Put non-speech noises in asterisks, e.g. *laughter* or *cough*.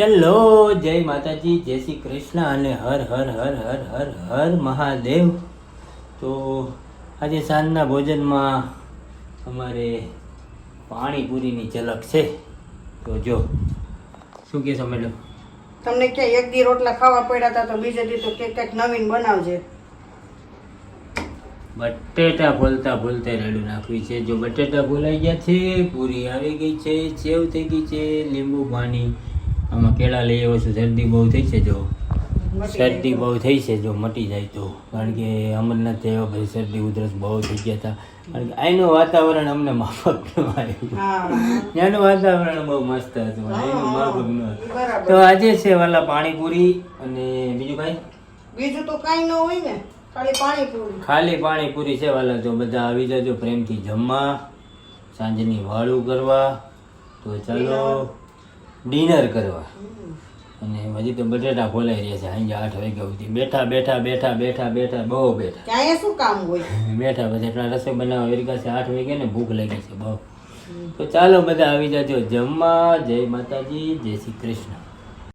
ચલો જય માતાજી જય શ્રી કૃષ્ણ અને હર હર હર હર હર હર મહાદેવ. તો આજે સાંજના ભોજનમાં અમારે પાણીપુરીની ઝલક છે. તો જો શું કહેશો મેડમ? તમને ક્યાંય એક દી રોટલા ખાવા પડ્યા હતા તો બીજે દી તો કંઈક કંઈક નવીન બનાવજે. બટેટા ભૂલતા ભૂલતા રેડું નાખવી છે. જો બટેટા ભૂલાઈ ગયા છે પૂરી આવી ગઈ છે સેવ થઈ ગઈ છે લીંબુ પાણી આમાં કેળા લઈ આવ્યો છું શરદી બહુ થઈ છે જો. શરદી બહુ થઈ છે જો મટી જાય તો. કારણ કે અમરનાથ થયો પછી શરદી ઉધરસ બહુ થઈ ગયા હતા. કારણ કે અહીંનું વાતાવરણ અમને માફક ન આવ્યું. ત્યાંનું વાતાવરણ બહુ મસ્ત હતું અહીંનું માફક ન હતું. તો આજે છે વાલા પાણીપુરી અને બીજું કાંઈ? બીજું તો કાંઈ ન હોય ને ખાલી પાણીપુરી. ખાલી પાણીપુરી છે વાલા જો બધા આવી જજો પ્રેમથી જમવા સાંજની વાળું કરવા. તો ચાલો. ડિનર કરવા. અને હજી તો બટેટા ખોલાઈ રહ્યા છે. સાંજે આઠ વાગ્યા સુધી. બેઠા બેઠા બેઠા બેઠા બેઠા બહુ બેઠા. ક્યાંય શું કામ હોય? *laughs* બેઠા એટલા રસોઈ બનાવવા વેરી પાસે આઠ વાગે ને ભૂખ લાગી છે બહુ. તો ચાલો બધા આવી જાજો. જમવા. જય માતાજી. જય શ્રી કૃષ્ણ.